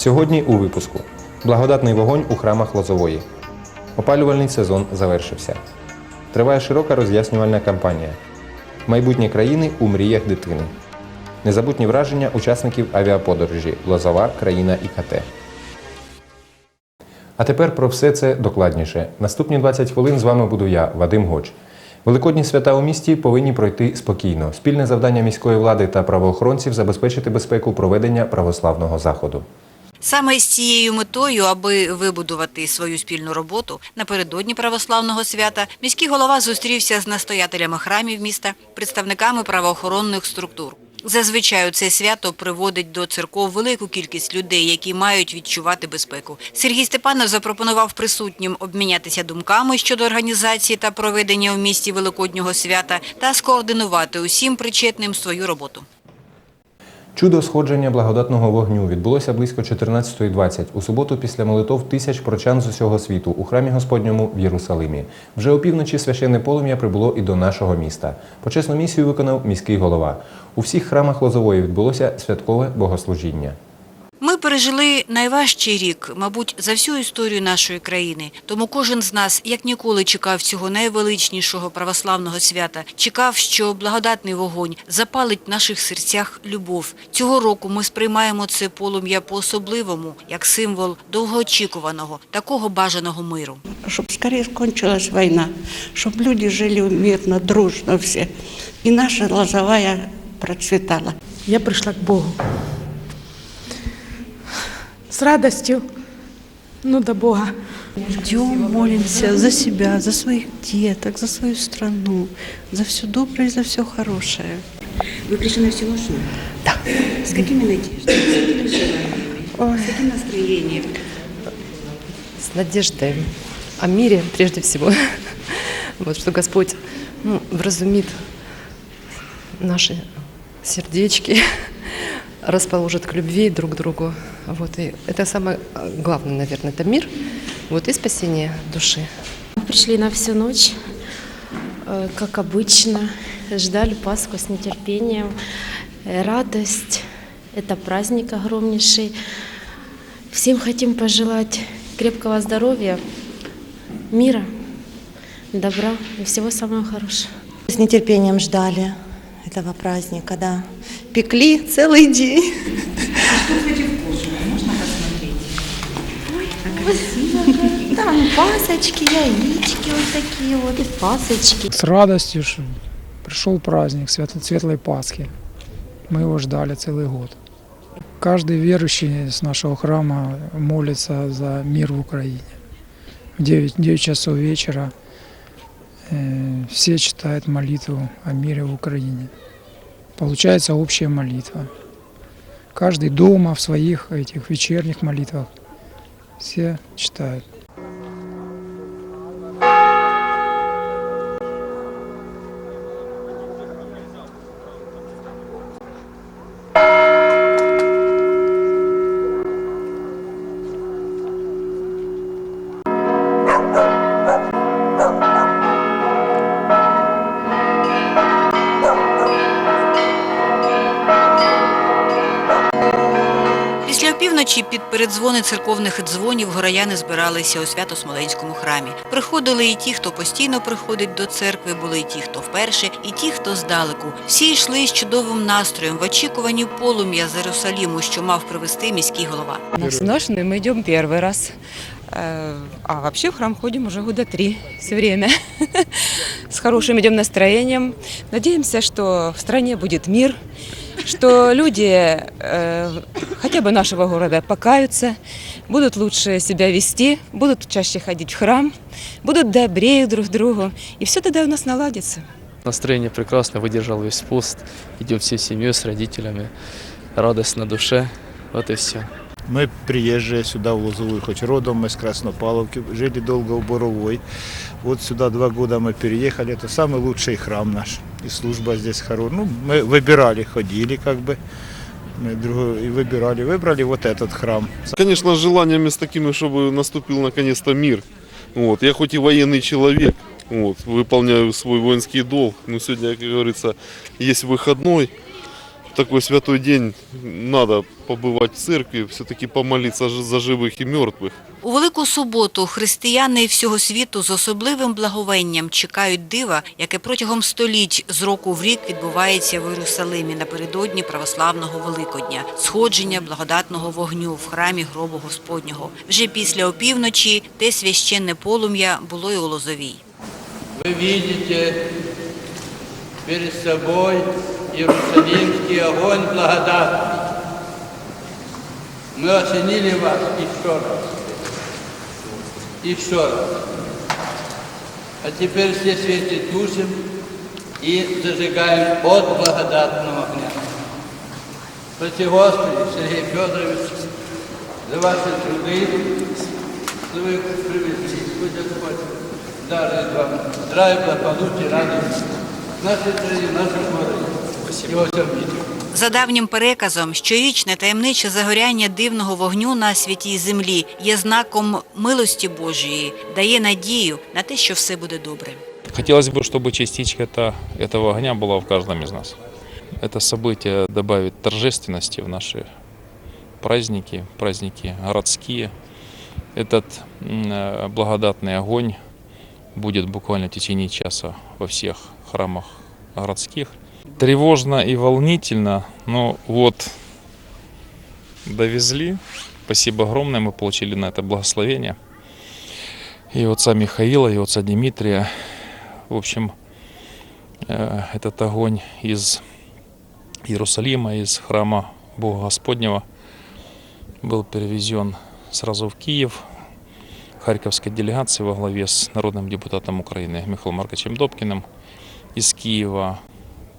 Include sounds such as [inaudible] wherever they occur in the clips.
Сьогодні у випуску благодатний вогонь у храмах Лозової. Опалювальний сезон завершився. Триває широка роз'яснювальна кампанія. Майбутнє країни у мріях дитини. Незабутні враження учасників авіаподорожі Лозова країна ІКТ. А тепер про все це докладніше. Наступні 20 хвилин з вами буду я, Вадим Гоч. Великодні свята у місті повинні пройти спокійно. Спільне завдання міської влади та правоохоронців забезпечити безпеку проведення православного заходу. Саме з цією метою, аби вибудувати свою спільну роботу, напередодні православного свята міський голова зустрівся з настоятелями храмів міста, представниками правоохоронних структур. Зазвичай це свято приводить до церков велику кількість людей, які мають відчувати безпеку. Сергій Степанов запропонував присутнім обмінятися думками щодо організації та проведення у місті Великоднього свята та скоординувати усім причетним свою роботу. Чудо сходження благодатного вогню відбулося близько 14.20 у суботу після молитов тисяч прочан з усього світу у храмі Господньому в Єрусалимі. Вже опівночі священне полум'я прибуло і до нашого міста. Почесну місію виконав міський голова. У всіх храмах Лозової відбулося святкове богослужіння. Пережили найважчий рік, мабуть, за всю історію нашої країни. Тому кожен з нас, як ніколи, чекав цього найвеличнішого православного свята. Чекав, що благодатний вогонь запалить в наших серцях любов. Цього року ми сприймаємо це полум'я по-особливому, як символ довгоочікуваного, такого бажаного миру. чтобы скорее кончилась война, чтобы люди жили мирно, дружно все. И наша лозовая процветала. Я пришла к Богу. С радостью, ну, до Бога. Идем, молимся за себя, за своих деток, за свою страну, за все доброе и за все хорошее. Вы пришли на Всевышнего? Да. С какими надеждами, с какими желаниями, с каким настроением? с надеждой о мире прежде всего. Вот, что Господь ну, вразумит наши сердечки, расположит к любви друг к другу. Вот, и это самое э, главное, наверное, это мир вот, и спасение души. Мы Пришли на всю ночь, э, как обычно, ждали Пасху с нетерпением. Э, Радость – это праздник огромнейший. Всем хотим пожелать крепкого здоровья, мира, добра и всего самого хорошего. С нетерпением ждали этого праздника, да. Пекли целый день. Там пасочки, яички вот такие вот. И пасочки. С радостью, что пришел праздник Свят- Светлой Пасхи. Мы его ждали целый год. Каждый верующий с нашего храма молится за мир в Украине. В 9, 9 часов вечера э, все читают молитву о мире в Украине. Получается общая молитва. Каждый дома в своих этих вечерних молитвах все читают. опівночі під передзвони церковних дзвонів горояни збиралися у Свято-Смоленському храмі. Приходили і ті, хто постійно приходить до церкви, були і ті, хто вперше, і ті, хто здалеку. Всі йшли з чудовим настроєм в очікуванні полум'я з Єрусаліму, що мав привезти міський голова. На всеночную мы идем первый раз. Э, А вообще в храм ходим уже года три все время. [laughs] С хорошим идем настроением. Надеемся, что в стране будет мир, Что люди э, хотя бы нашего города покаются, будут лучше себя вести, будут чаще ходить в храм, будут добрее друг другу, и все тогда у нас наладится. Настроение прекрасно, выдержал весь пост. Идем всей семьей с родителями. Радость на душе. Вот и все. Мы приезжие сюда, в Лозовую, хоть родом мы с Краснопавловки, жили долго в Боровой. Вот сюда два года мы переехали, это самый лучший храм наш. И служба здесь хорошая. Ну, мы выбирали, ходили как бы. Мы другой, и выбирали, выбрали вот этот храм. Конечно, с желаниями с такими, чтобы наступил наконец-то мир. Вот. Я хоть и военный человек, вот, выполняю свой воинский долг, но сегодня, как говорится, есть выходной. в такой святой день надо побывать в церкви, все-таки помолиться ж- за живых и мертвых. У Велику Суботу християни всього світу з особливим благовенням чекають дива, яке протягом століть з року в рік відбувається в Єрусалимі напередодні православного Великодня – сходження благодатного вогню в храмі гробу Господнього. Вже після опівночі те священне полум'я було й у Лозовій. Вы видите перед собой Иерусалимский огонь благодатный. Мы оценили вас еще раз. Еще раз. А теперь все вместе тушим и зажигаем от благодатного огня. Спаси Господи, Сергей Федорович, за ваши труды, что вы привезли. Пусть Господь дарует вам здравие, благополучие, радость в нашей стране, в нашем городе и во всем мире. За давнім переказом, щорічне таємниче загоряння дивного вогню на святій землі є знаком милості Божої, дає надію на те, що все буде добре. Хотелось бы, чтобы частичка это, этого огня была в каждом из нас. Это событие добавит торжественности в наши праздники, праздники городские. Этот м, э, благодатный огонь будет буквально в течение часа во всех храмах городских. Тревожно и волнительно, но вот довезли. Спасибо огромное, мы получили на это благословение. И отца Михаила, и отца Дмитрия. В общем, э, этот огонь из Иерусалима, из храма Бога Господнего был перевезен сразу в Киев Харьковской делегации во главе с народным депутатом Украины Михаилом Марковичем Добкиным. Из Киева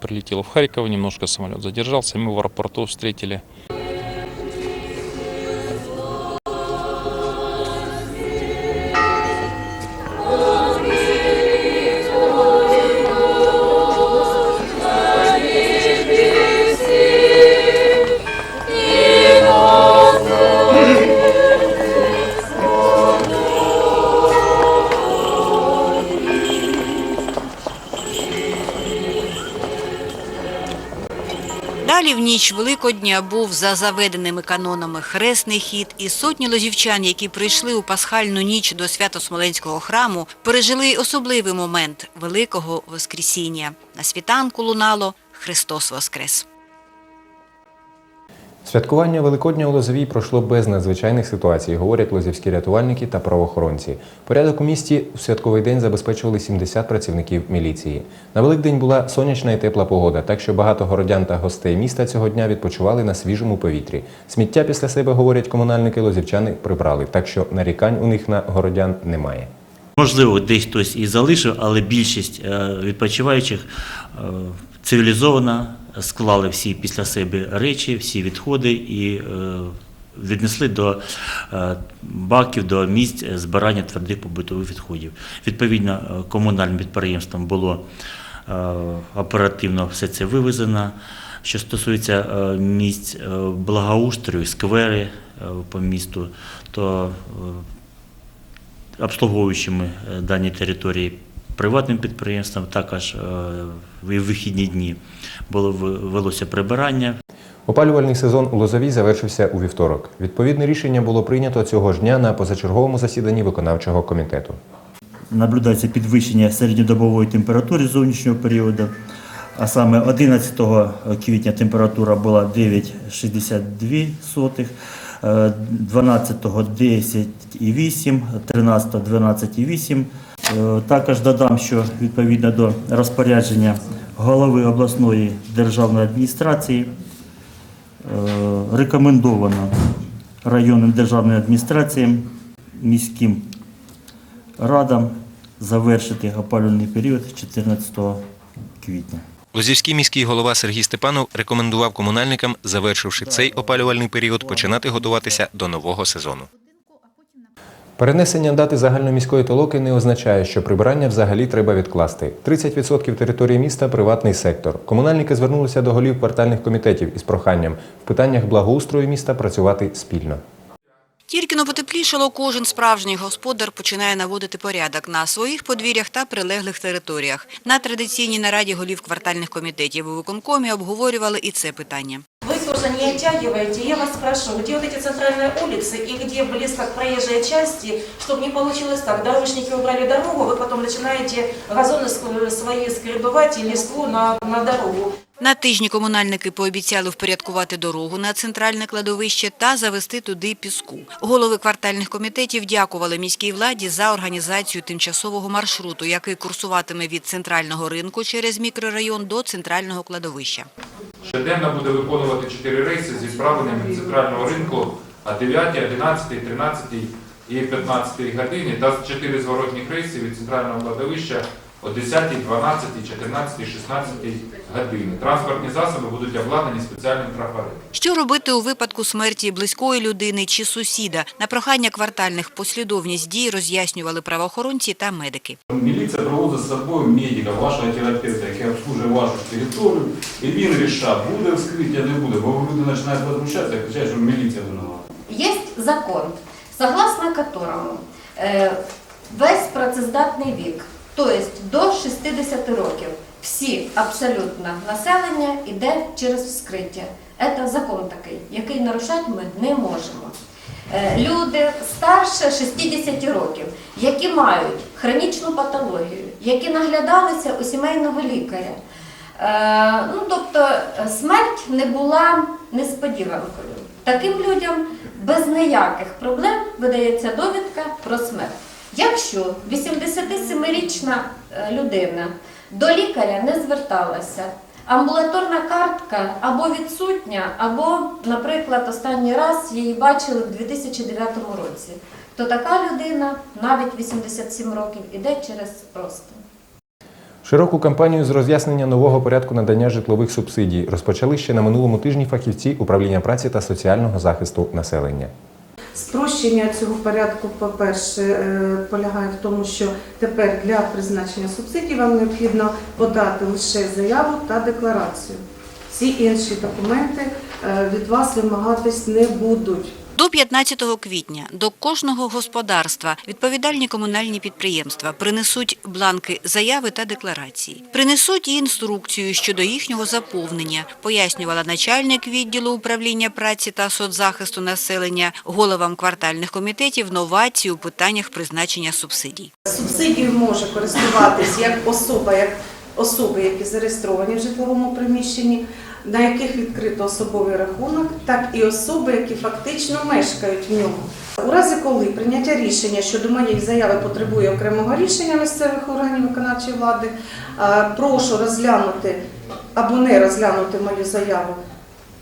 прилетел в Харьков, немножко самолет задержался, мы в аэропорту встретили ніч Великодня був за заведеними канонами хресний хід, і сотні лозівчан, які прийшли у пасхальну ніч до Свято-Смоленського храму, пережили особливий момент Великого Воскресіння. На світанку лунало «Христос Воскрес». Святкування Великодня у Лозовій пройшло без надзвичайних ситуацій, говорять лозівські рятувальники та правоохоронці. Порядок у місті у святковий день забезпечували 70 працівників міліції. На Великдень була сонячна і тепла погода, так що багато городян та гостей міста цього дня відпочивали на свіжому повітрі. Сміття після себе, говорять комунальники, лозівчани прибрали, так що нарікань у них на городян немає. Можливо, десь хтось і залишив, але більшість е, відпочиваючих е, цивілізовано склали всі після себе речі, всі відходи і е, віднесли до е, баків, до місць збирання твердих побутових відходів. Відповідно, е, комунальним підприємством було оперативно все це вивезено. Що стосується місць благоустрою, сквери по місту, то обслуговуючими дані території приватним підприємствам, також е, в вихідні дні було велося прибирання. Опалювальний сезон у Лозовій завершився у вівторок. Відповідне рішення було прийнято цього ж дня на позачерговому засіданні виконавчого комітету. Наблюдається підвищення середньодобової температури зовнішнього періоду. А саме 11 квітня температура була 9,62, е, 12 10,8, 13 12,8. Е, Також додам, що відповідно до розпорядження голови обласної державної адміністрації е, рекомендовано районним державним адміністраціям, міським радам завершити опалювальний період 14 квітня. Лозівський міський голова Сергій Степанов рекомендував комунальникам, завершивши цей опалювальний період, починати готуватися до нового сезону. Перенесення дати загальноміської толоки не означає, що прибирання взагалі треба відкласти. 30% території міста приватний сектор. Комунальники звернулися до голів квартальних комітетів із проханням в питаннях благоустрою міста працювати спільно. Тільки но потеплішало, кожен справжній господар починає наводити порядок на своїх подвір'ях та прилеглих територіях. На традиційній нараді голів квартальних комітетів у виконкомі обговорювали і це питання Вы тоже не оттягиваете. Я вас спрошу, где вот эти центральные улицы и где близко к проезжей части, чтобы не получилось так, дорожники убрали дорогу, вы потом начинаете газоны ск- свои скребывать и листву на, на дорогу. На тижні комунальники пообіцяли впорядкувати дорогу на центральне кладовище та завести туди піску. Голови квартальних комітетів дякували міській владі за організацію тимчасового маршруту, який курсуватиме від центрального ринку через мікрорайон до центрального кладовища. Щоденно буде виконувати 4 рейси з справленнями центрального ринку о 9, 11, 13 і 15 годині та 4 зворотних рейси від центрального кладовища о 10, 12, 14, 16 годині. Транспортні засоби будуть обладнані спеціальним трафаретом. Що робити у випадку смерті близької людини чи сусіда? На прохання квартальних послідовність дій роз'яснювали правоохоронці та медики. Міліція проводить з собою медика, вашого терапевта, який обслужує вашу територію, і він рішає, буде вскриття, не буде, бо люди починають возмущатися, кричать, що міліція винувата. Есть закон, согласно которому е, весь працездатний вік, тобто до 60 років, всі абсолютно населення йде через вскриття. Це закон такий, який нарушати ми не можемо. Е, Люди старше 60 років, які мають хронічну патологію, які наглядалися у сімейного лікаря. Е, Ну, тобто смерть не була несподіванкою. Таким людям без ніяких проблем видається довідка про смерть. Якщо 87-річна е, людина до лікаря не зверталася, амбулаторна картка або відсутня, або, наприклад, останній раз її бачили в 2009 році, то така людина навіть 87 років іде через розтин. Широку кампанію з роз'яснення нового порядку надання житлових субсидій розпочали ще на минулому тижні фахівці управління праці та соціального захисту населення. Спрощення цього порядку, по-перше, е, полягає в тому, що тепер для призначення субсидій вам необхідно подати лише заяву та декларацію. Всі інші документи е, від вас вимагатись не будуть. До 15 квітня до кожного господарства відповідальні комунальні підприємства принесуть бланки заяви та декларації. Принесуть і інструкцію щодо їхнього заповнення, пояснювала начальник відділу управління праці та соцзахисту населення головам квартальних комітетів новації у питаннях призначення субсидій. Субсидією може користуватись як особа, як особи, які зареєстровані в житловому приміщенні, на яких відкрито особовий рахунок, так і особи, які фактично мешкають в ньому. У разі, коли прийняття рішення щодо моєї заяви потребує окремого рішення місцевих органів виконавчої влади, прошу розглянути або не розглянути мою заяву.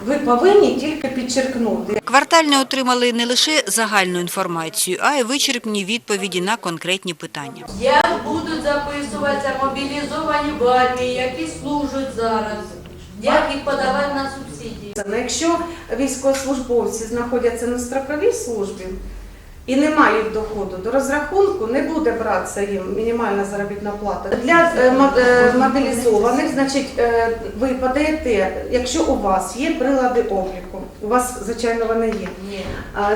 Ви повинні тільки підчеркнути, Квартальні отримали не лише загальну інформацію, а й вичерпні відповіді на конкретні питання. Як будуть записуватися мобілізовані в армії, які служать зараз? Як їх подавати на субсидії? Якщо військовослужбовці знаходяться на строковій службі і не мають доходу до розрахунку, не буде братися їм мінімальна заробітна плата. Для е, е, мобілізованих, значить, е, ви подаєте, якщо у вас є прилади обліку, у вас, звичайно, вони є.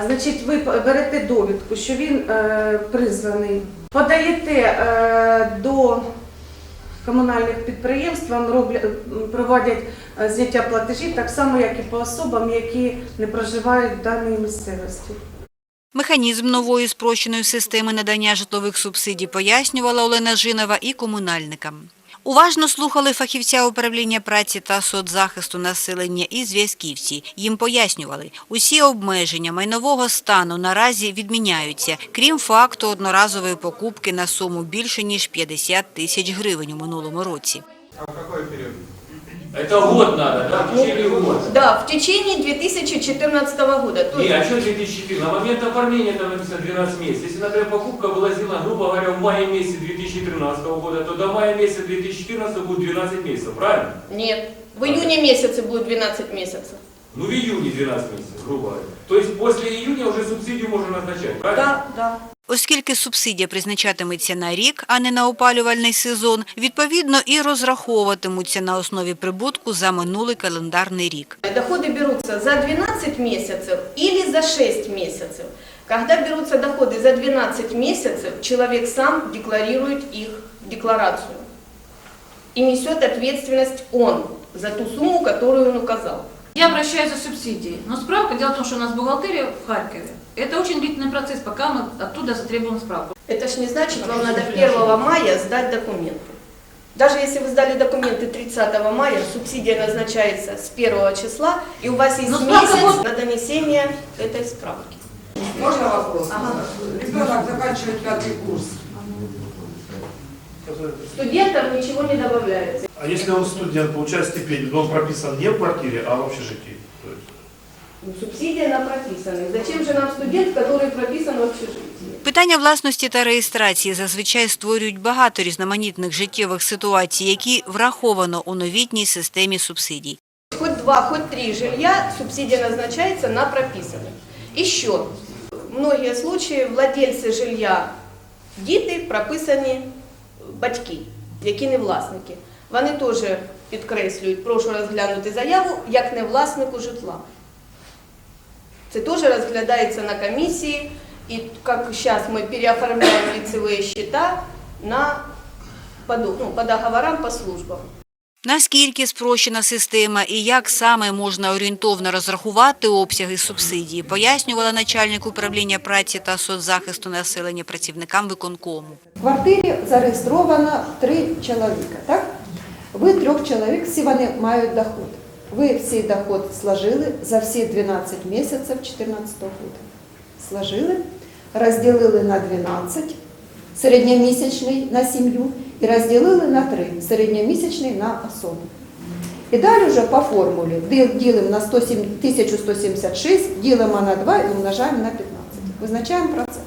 Значить, ви берете довідку, що він призваний, подаєте до комунальних підприємств, вам роблять, проводять е, зняття платежів, так само, як і по особам, які не проживають в даній місцевості. Механізм нової спрощеної системи надання житлових субсидій пояснювала Олена Жинова і комунальникам. Уважно слухали фахівця управління праці та соцзахисту населення і зв'язківці. Їм пояснювали, усі обмеження майнового стану наразі відміняються, крім факту одноразової покупки на суму більше ніж 50 тисяч гривень у минулому році. Это год надо, да? В течение года. Да, в течение 2014 года. То Не, есть а что 2004? На момент оформления там написано 12 месяцев. Если, например, покупка была сделана, грубо говоря, в мае месяце 2013 года, то до мая месяца 2014 будет 12 месяцев, правильно? нет, в июне месяце будет 12 месяцев. Ну, в июне 12 месяцев, грубо говоря. То есть после июня уже субсидию можно назначать, правильно? Да, да. Оскільки субсидія призначатиметься на рік, а не на опалювальний сезон, відповідно і розраховуватимуться на основі прибутку за минулий календарний рік. Доходы берутся за 12 месяцев или за 6 месяцев. Когда берутся доходы за 12 месяцев, человек сам декларирует их в декларацию. И несет ответственность он за ту сумму, которую он указал. Я обращаюсь за субсидией. Но справка, дело в том, что у нас бухгалтерия в Харькове. Это очень длительный процесс, пока мы оттуда затребуем справку. Это ж не значит, вам надо 1 мая сдать документы. Даже если вы сдали документы 30 мая, субсидия назначается с 1 числа, и у вас есть Но справка месяц будет- на донесение этой справки. Можно вопрос? Ребенок заканчивает пятый курс. Студентам ничего не добавляется. А если он студент, получает стипендию, но он прописан не в квартире, а в общежитии? То есть Ну, Субсидия на прописанных. Зачем же нам студент, который прописан в общежитии? Питання власності та реєстрації зазвичай створюють багато різноманітних життєвих ситуацій, які враховано у новітній системі субсидій. Хоть два, хоть три жилья, субсидия назначается на прописанных. Еще, многие случаи владельцы жилья, діти прописані батьки, які не власники. Вони теж підкреслюють, прошу розглянути заяву як не власнику житла. Це теж розглядається на комісії, і як зараз ми переоформляємо лицеві счета на, по, ну, по договорам, по службам. Наскільки спрощена система і як саме можна орієнтовно розрахувати обсяги субсидії, пояснювала начальник управління праці та соцзахисту населення працівникам виконкому. В квартирі зареєстровано три чоловіка, так? Ви трьох чоловік, всі вони мають доход. Ви всі доход сложили за всі 12 місяців 2014 року. Сложили, розділили на 12, середньомісячний на сім'ю, і розділили на 3, середньомісячний на особу. І далі вже по формулі діл- ділимо на 107 1176, ділимо на 2 і умножаємо на 15. Визначаємо процент.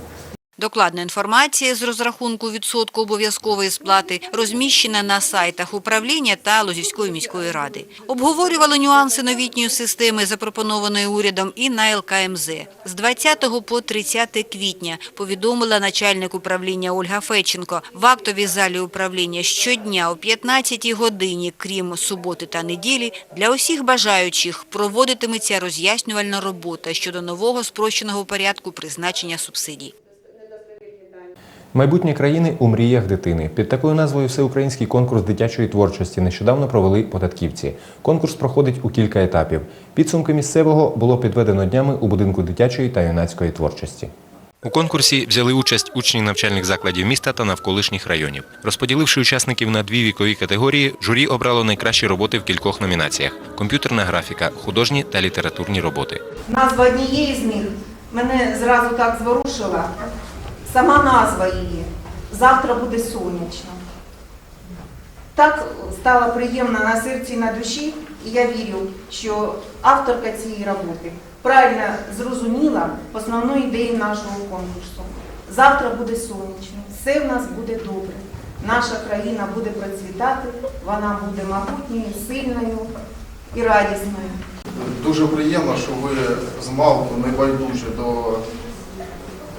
Докладна інформація з розрахунку відсотку обов'язкової сплати розміщена на сайтах управління та Лозівської міської ради. Обговорювали нюанси новітньої системи, запропонованої урядом, і на ЛКМЗ. З 20 по 30 квітня повідомила начальник управління Ольга Феченко. В актовій залі управління щодня о 15 годині, крім суботи та неділі, для усіх бажаючих проводитиметься роз'яснювальна робота щодо нового спрощеного порядку призначення субсидій. Майбутнє країни у мріях дитини. Під такою назвою Всеукраїнський конкурс дитячої творчості нещодавно провели податківці. Конкурс проходить у кілька етапів. Підсумки місцевого було підведено днями у будинку дитячої та юнацької творчості. У конкурсі взяли участь учні навчальних закладів міста та навколишніх районів. Розподіливши учасників на дві вікові категорії, журі обрало найкращі роботи в кількох номінаціях: комп'ютерна графіка, художні та літературні роботи. Назва однієї з них мене зразу так зворушила. Сама назва її завтра буде сонячно. Так стало приємно на серці і на душі, і я вірю, що авторка цієї роботи правильно зрозуміла основну ідею нашого конкурсу. Завтра буде сонячно, все в нас буде добре. Наша країна буде процвітати, вона буде могутньою, сильною і радісною. Дуже приємно, що ви з малку не байдужі до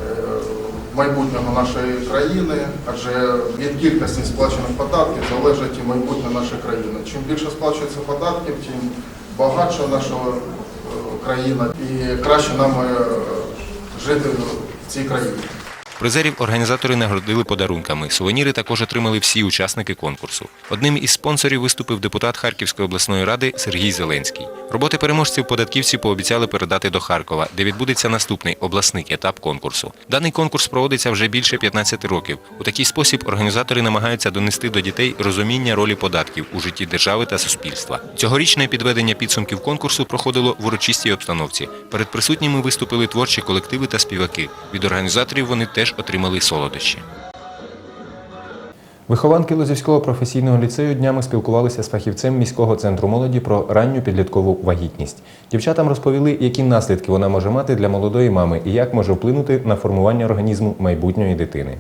е, майбутнього нашої країни, адже від кількості сплачених податків залежить і майбутнє нашої країни. Чим більше сплачується податків, тим багатша наша е, країна і краще нам е, жити в цій країні. Призерів організатори нагородили подарунками. Сувеніри також отримали всі учасники конкурсу. Одним із спонсорів виступив депутат Харківської обласної ради Сергій Зеленський. Роботи переможців податківці пообіцяли передати до Харкова, де відбудеться наступний обласний етап конкурсу. Даний конкурс проводиться вже більше 15 років. У такий спосіб організатори намагаються донести до дітей розуміння ролі податків у житті держави та суспільства. Цьогорічне підведення підсумків конкурсу проходило в урочистій обстановці. Перед присутніми виступили творчі колективи та співаки. Від організаторів вони теж отримали солодощі. Вихованки Лозівського професійного ліцею днями спілкувалися з фахівцем міського центру молоді про ранню підліткову вагітність. Дівчатам розповіли, які наслідки вона може мати для молодої мами і як може вплинути на формування організму майбутньої дитини.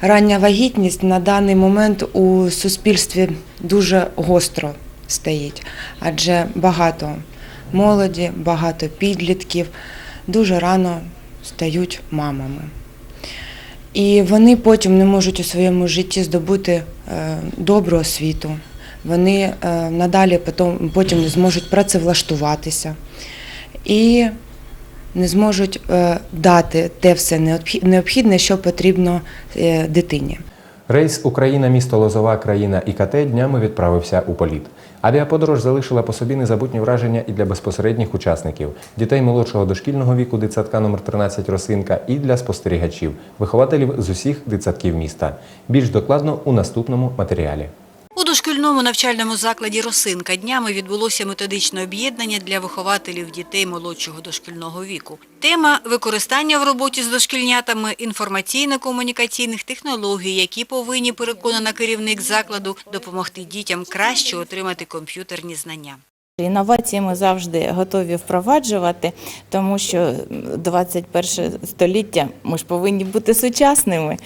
Рання вагітність на даний момент у суспільстві дуже гостро стоїть, адже багато молоді, багато підлітків дуже рано стають мамами. І вони потім не можуть у своєму житті здобути е, добру освіту. Вони е, надалі потім, не зможуть працевлаштуватися. І не зможуть е, дати те все необхі- необхідне, що потрібно дитині. Рейс Україна, місто Лозова, країна ІКТ днями відправився у політ. Авіаподорож залишила по собі незабутні враження і для безпосередніх учасників дітей молодшого дошкільного віку дитсадка номер 13 Росинка і для спостерігачів, вихователів з усіх дитсадків міста. Більш докладно у наступному матеріалі. У дошкільному навчальному закладі «Росинка» днями відбулося методичне об'єднання для вихователів дітей молодшого дошкільного віку. Тема – використання в роботі з дошкільнятами інформаційно-комунікаційних технологій, які повинні, переконана керівник закладу, допомогти дітям краще отримати комп'ютерні знання. Інновації ми завжди готові впроваджувати, тому що 21 століття ми ж повинні бути сучасними.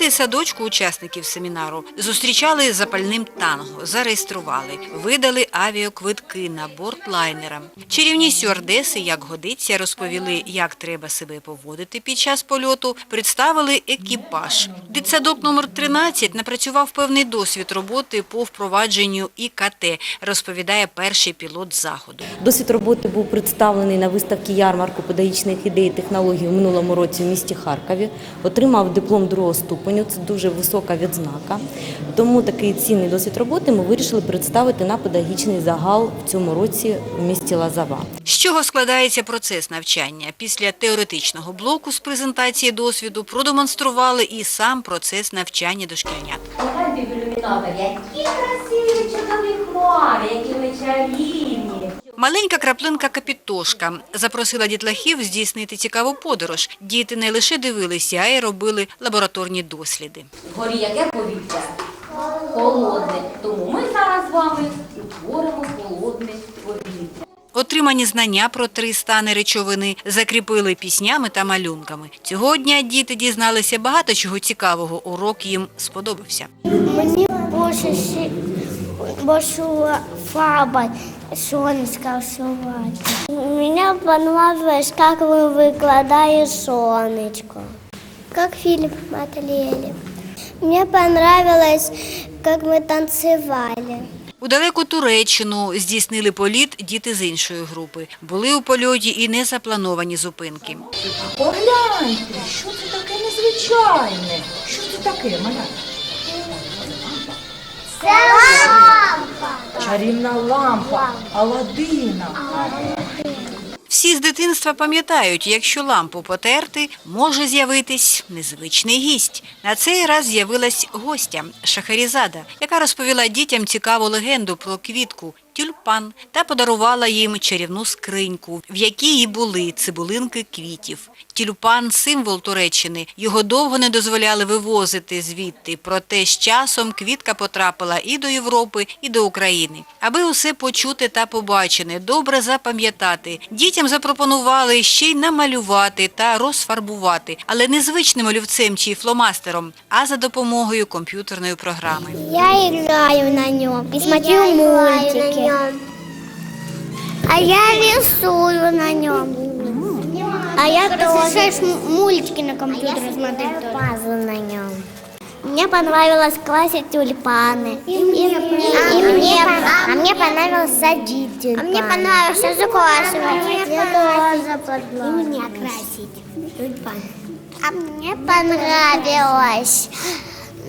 Гостей садочку учасників семінару зустрічали запальним танго, зареєстрували, видали авіаквитки на борт лайнера. Чарівні стюардеси, як годиться, розповіли, як треба себе поводити під час польоту, представили екіпаж. Дитсадок номер 13 напрацював певний досвід роботи по впровадженню ІКТ, розповідає перший пілот заходу. Досвід роботи був представлений на виставці ярмарку педагогічних ідей і технологій у минулому році в місті Харкові. Отримав диплом другого ступеню. Це дуже висока відзнака. Тому такий цінний досвід роботи ми вирішили представити на педагогічний загал в цьому році в місті Лазава. З чого складається процес навчання? Після теоретичного блоку з презентації досвіду продемонстрували і сам процес навчання дошкільнят. Погляньте в ілюмінатор, які красиві чудові хмари, які ми чарівні. Маленька краплинка Капітошка запросила дітлахів здійснити цікаву подорож. Діти не лише дивилися, а й робили лабораторні досліди. Вгорі яке повітря? Холодне. Тому ми зараз з вами утворимо холодне повітря. Отримані знання про три стани речовини закріпили піснями та малюнками. Цього дня діти дізналися багато чого цікавого. Урок їм сподобався. Мені більше більше фарба сонечка всувати. Мені понравилось, як ви викладає сонечко. Как фильм смотрели. Мне понравилось, как мы танцевали. У далеку Туреччину здійснили політ діти з іншої групи. Були у польоті і незаплановані зупинки. Погляньте, що це таке незвичайне? Що це таке, маля? Це лампа. Чарівна лампа Аладдина. Всі з дитинства пам'ятають, якщо лампу потерти, може з'явитись незвичний гість. На цей раз з'явилась гостя Шахарізада, яка розповіла дітям цікаву легенду про квітку тюльпан та подарувала їм чарівну скриньку, в якій і були цибулинки квітів. Тюльпан – символ Туреччини. Його довго не дозволяли вивозити звідти, проте з часом квітка потрапила і до Європи, і до України. Аби усе почути та побачене, добре запам'ятати, дітям запропонували ще й намалювати та розфарбувати, але не звичним олівцем чи фломастером, а за допомогою комп'ютерної програми. Я играю на нем и смотрю мультики. А я рисую на нем. А я тоже мультики на компьютере смотреть Пазлы на нем. Мне понравилось классить тюльпаны. И, мне, а мне понравилось садить тюльпаны. А мне понравилось. Мне тоже И мне красить тюльпаны. А мне понравилось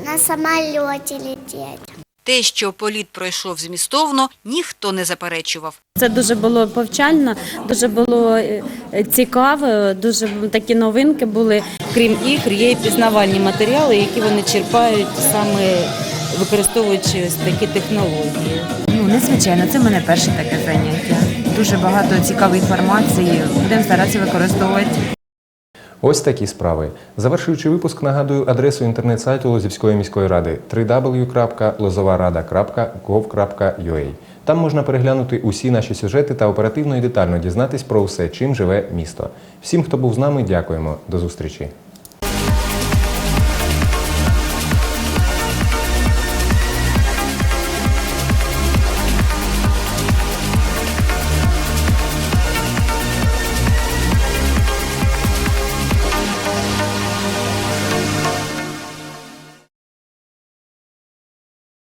на самолете лететь. Те, що політ пройшов змістовно, ніхто не заперечував. Це дуже було повчально, дуже було е, цікаво, дуже такі новинки були. Крім ігр, є і пізнавальні матеріали, які вони черпають саме використовуючи ось такі технології. Ну, незвичайно, це в мене перше таке заняття. Дуже багато цікавої інформації. Будемо старатися використовувати. Ось такі справи. Завершуючи випуск, нагадую адресу інтернет-сайту Лозівської міської ради www.lozovarada.gov.ua. Там можна переглянути усі наші сюжети та оперативно і детально дізнатись про усе, чим живе місто. Всім, хто був з нами, дякуємо. До зустрічі.